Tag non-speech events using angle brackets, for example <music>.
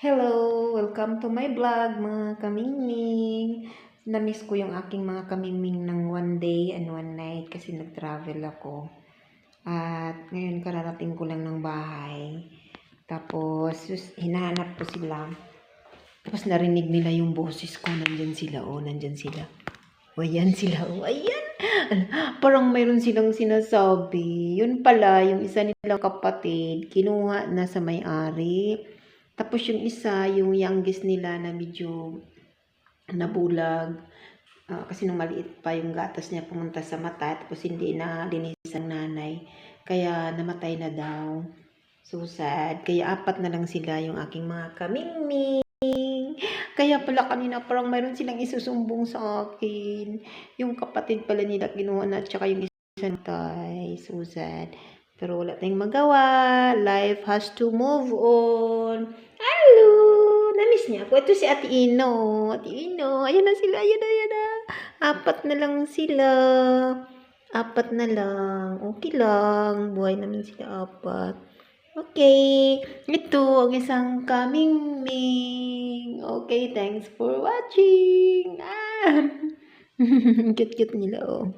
Hello! Welcome to my vlog, mga kamingming. Namiss ko yung aking mga kamingming ng one day and one night kasi nag-travel ako. At ngayon kararating ko lang ng bahay. Tapos, hinahanap ko sila. Tapos narinig nila yung boses ko. Nandyan sila, oh, nandyan sila. O, ayan sila, oh, ayan. Parang mayroon silang sinasabi. Yun pala, yung isa nilang kapatid, kinuha na sa may-ari. Tapos yung isa, yung youngest nila na medyo nabulag. Ah, kasi nung maliit pa yung gatas niya pumunta sa mata tapos hindi na linis ang nanay. Kaya namatay na daw. So sad. Kaya apat na lang sila yung aking mga kamingming. Kaya pala kanina parang mayroon silang isusumbong sa akin. Yung kapatid pala nila kinuha na at saka yung isa natay. So sad. Pero wala tayong magawa. Life has to move on. Niya ako. Ito si Ate Ino. Ate Ino. Ayan na sila. Ayan na, ayan na. Apat na lang sila. Apat na lang. Okay lang. Buhay namin sila apat. Okay. Ito ang isang kamingming. Okay, thanks for watching. Ah. <laughs> Cute-cute nila, oh.